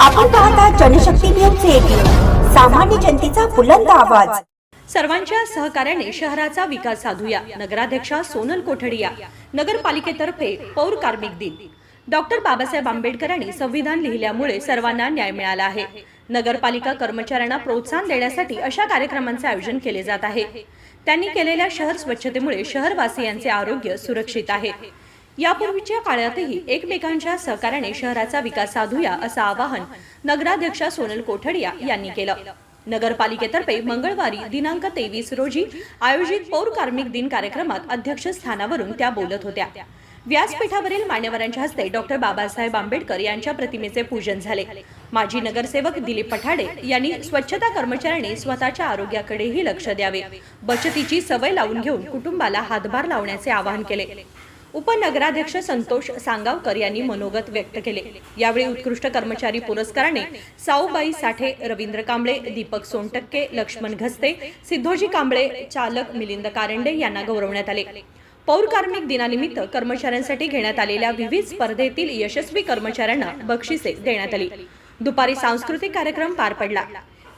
आपण पाहता Janshakti news eighteen सामान्य जनतेचा बुलंद आवाज. सर्वांच्या सहकार्याने शहराचा विकास साधूया. नगराध्यक्षा सोनल कोठडिया. नगरपालिकेतर्फे पौर कार्मिक दिन. डॉक्टर बाबासाहेब आंबेडकरांनी संविधान लिहिल्यामुळे सर्वांना न्याय मिळाला आहे. नगरपालिका कर्मचाऱ्यांना प्रोत्साहन देण्यासाठी अशा कार्यक्रमांचे आयोजन केले जात आहे. त्यांनी केलेल्या शहर स्वच्छतेमुळे शहरवासियांचे आरोग्य सुरक्षित आहे. यापूर्वीच्या काळातही एकमेकांच्या सहकार्याने शहराचा विकास साधूया असं आवाहन नगराध्यक्षा सोनल कोठडिया यांनी केलं. नगरपालिकेतर्फे मंगळवारी दिनांक तेवीस रोजी आयोजित पौर कार्मिक दिन कार्यक्रमात अध्यक्षस्थानावरून त्या बोलत होत्या. व्यासपीठावरील मान्यवरांच्या हस्ते डॉक्टर बाबासाहेब आंबेडकर यांच्या प्रतिमेचे पूजन झाले. माजी नगरसेवक दिलीप पठाडे यांनी स्वच्छता कर्मचाऱ्यांनी स्वतःच्या आरोग्याकडेही लक्ष द्यावे. बचतीची सवय लावून घेऊन कुटुंबाला हातभार लावण्याचे आवाहन केले. उपनगराध्यक्ष संतोष सांगावकर यांनी मनोगत व्यक्त केले. यावेळी उत्कृष्ट कर्मचारी पुरस्काराने साऊबाई साठे रवींद्र कांबळे दीपक सोनटक्के लक्ष्मण घस्ते सिद्धोजी कांबळे चालक मिलिंद कारंडे यांना गौरवण्यात आले. पौर कार्मिक दिनानिमित्त कर्मचाऱ्यांसाठी घेण्यात आलेल्या विविध स्पर्धेतील यशस्वी कर्मचाऱ्यांना बक्षिसे देण्यात आली. दुपारी सांस्कृतिक कार्यक्रम पार पडला.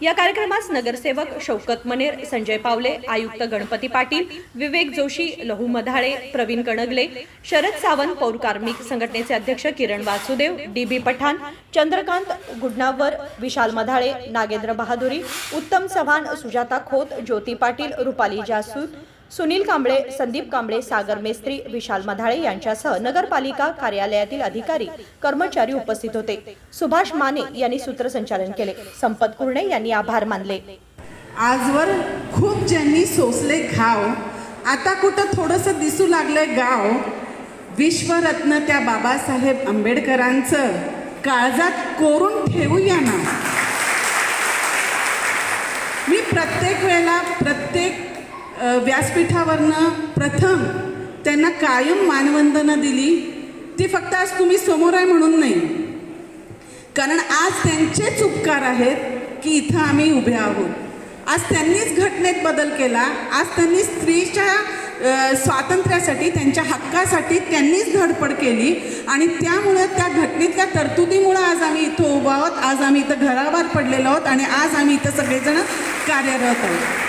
या कार्यक्रमास नगरसेवक शौकत मनेर संजय पावले आयुक्त गणपती पाटील विवेक जोशी लहू मधाळे प्रवीण कणगले शरद सावंत पौर कार्मिक संघटनेचे अध्यक्ष किरण वासुदेव डी बी पठाण चंद्रकांत गुडनावर विशाल मधाळे नागेंद्र बहादुरी उत्तम चव्हाण सुजाता खोत ज्योती पाटील रुपाली जासूद सुनील कांबळे संदीप कांबळे सागर मेस्त्री विशाल मधाळे यांच्यासह नगरपालिका कार्यालयातील अधिकारी कर्मचारी उपस्थित होते. सुभाष माने यांनी सूत्रसंचालन केले. संपत कुर्णे यांनी आभार मानले. आजवर खूप ज्यांनी सोसले घाव आता कुठं थोडंसं दिसू लागलंय गाव विश्वरत्न त्या बाबासाहेब आंबेडकरांचं काळजात कोरून ठेवूया ना. मी प्रत्येक वेळेला प्रत्येक व्यासपीठावरनं प्रथम त्यांना कायम मानवंदना दिली. ती फक्त आज तुम्ही समोर आहे म्हणून नाही. कारण आज त्यांचेच उपकार आहेत की इथं आम्ही उभे आहोत. आज त्यांनीच घटनेत बदल केला. आज त्यांनी स्त्रीच्या स्वातंत्र्यासाठी त्यांच्या हक्कासाठी त्यांनीच धडपड केली. आणि त्यामुळं त्या घटनेतल्या तरतुदीमुळं आज आम्ही इथं उभा आहोत. आज आम्ही इथं घराबाहेर पडलेलो आहोत. आणि आज आम्ही इथं सगळेजण कार्यरत आहोत.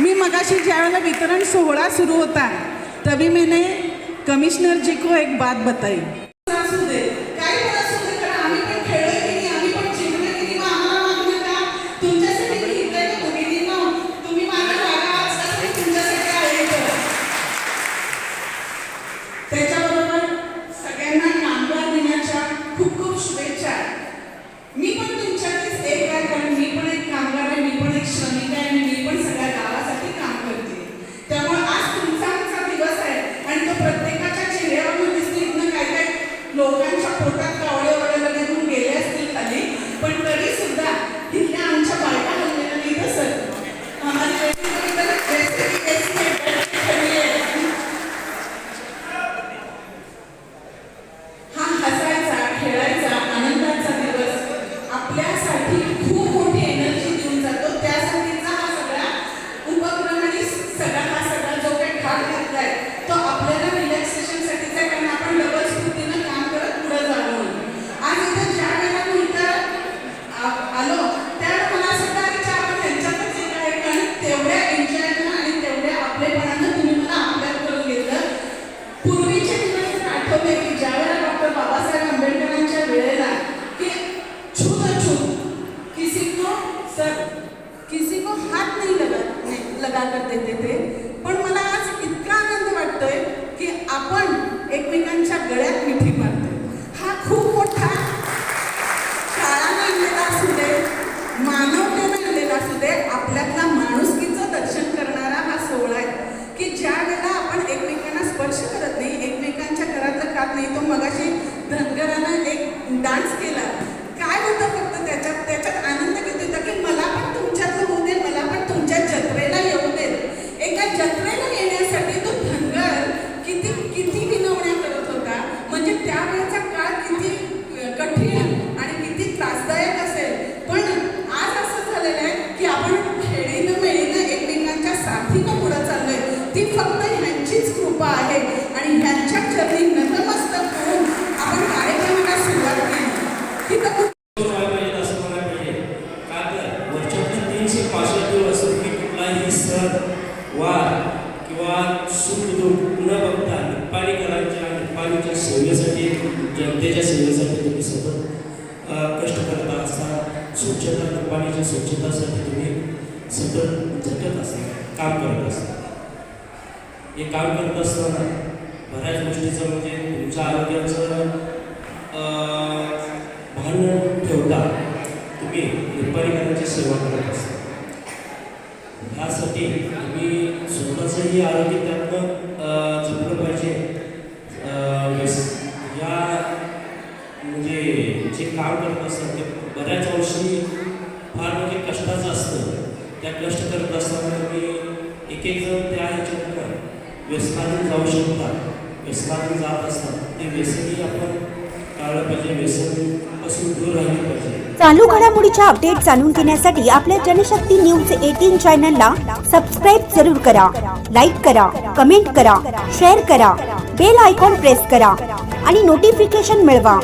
मी मगाशी ज्यावेळेला वितरण सोहळा सुरू होता तभी मैंने कमिश्नर जी को एक बात बताई. त्याच्या दे काही पण असू दे कारण आम्ही पण खेळलोय की नाही आम्ही पण जिंकलोय की नाही मग आम्हाला मागणं का तुमच्यासाठी मी इथे का दोघींनी मग तुम्ही माझ्या जागा आज कसं मी तुमच्यासाठी आहे इथं. त्याच्याबरोबर सगळ्यांना कामगार दिनाच्या खूप खूप शुभेच्छा मी पण तुमच्यातलीच एक आहे कारण मी पण एक कामगार आहे मी पण एक श्रमिक आहे आणि मी पण सगळ्या गावासाठी काम करते त्यामुळे आज तुमचा आमचा दिवस आहे आणि तो प्रत्येकाच्या चेहऱ्यावर दिसते इथनं काय काय लोकांच्या पोटात कावळे वगैरे निघून गेले असतील खाली पण तरी सुद्धा इथल्या आमच्या बायका हल्लेल्या नाही बसत आम्हाला वेगळी तर जैसे की कैसी है, बैठ के खड़ी है. हा हसायचा खेळायचा आनंदाचा दिवस आपल्यासाठी खूप मोठी एनर्जी देऊन जातो त्यासाठीचा हा सगळा उपक्रम आणि सगळा हा सगळा जो काही भाग घातलाय तो आपल्याला रिलॅक्सेशनसाठीचा आहे कारण आपण डबल स्फूर्तीनं काम करत पुढे जावं म्हणून आज इथं ज्या वेळेला मी इथं आ- आलो त्यावेळेला मला असं वाटलं की अच्छा, आपण त्यांच्यातच एक आहे कारण तेवढ्या एन्जॉयनं आणि तेवढ्या आपलेपणानं तुम्ही मला आपल्यात करून घेतलं पूर्वीचे दिवस जर आठवले की ज्यावेळेला डॉक्टर बाबासाहेब आंबेडकरांच्या वेळेला की छूत छूत किसी को सर किसी को हात नाही लगा नाही देते पण मला आज इतका आनंद वाटतोय की आपण एकमेकांच्या गळ्यात मिठी मारतोय. हा खूप मोठा शाळा आणलेला असू दे मानवतेनं आणलेला असू दे आपल्यातला माणुसकीचं दर्शन करणारा हा सोहळा आहे. की ज्या वेळेला आपण एकमेकांना स्पर्श करत नाही एकमेकांच्या घरातलं खात नाही तो मगाशी धनगरानं एक डान्स केला. ती फक्त ह्यांचीच कृपा आहे. आणि ह्यांच्या चरणी नतमस्तक होऊन आपण कार्यक्रमाला सुरुवात केली. ही तर जनतेच्या तुम्ही सतत कष्ट असता. स्वच्छता पाण्याच्या स्वच्छतासाठी तुम्ही सतत झटत असता काम करत असता. हे काम करत असताना बऱ्याच गोष्टीचं म्हणजे तुमच्या आरोग्याचं भान ठेवता तुम्ही निर्पाणीकरांची सेवा करत असता. ह्यासाठी तुम्ही स्वतःचंही आरोग्य त्यातनं जपलं पाहिजे. या म्हणजे जे काम करत असतात ते बऱ्याच वर्षी फार म्हणजे कष्टाचं असतं. त्या कष्ट करत असताना तुम्ही एक एक जण त्या व्यसनातून जाऊ शकतात व्यसनातून जात असतात. ते व्यसनही आपण टाळलं पाहिजे. व्यसनपासून दूर राहिलं पाहिजे. चालू घडामोडीच्या अपडेट जाणून घेण्यासाठी आपल्या जनशक्ती न्यूज एटीन चॅनलला सबस्क्राईब जरूर करा. लाईक करा कमेंट करा शेअर करा बेल आयकॉन प्रेस करा आणि नोटिफिकेशन मिळवा.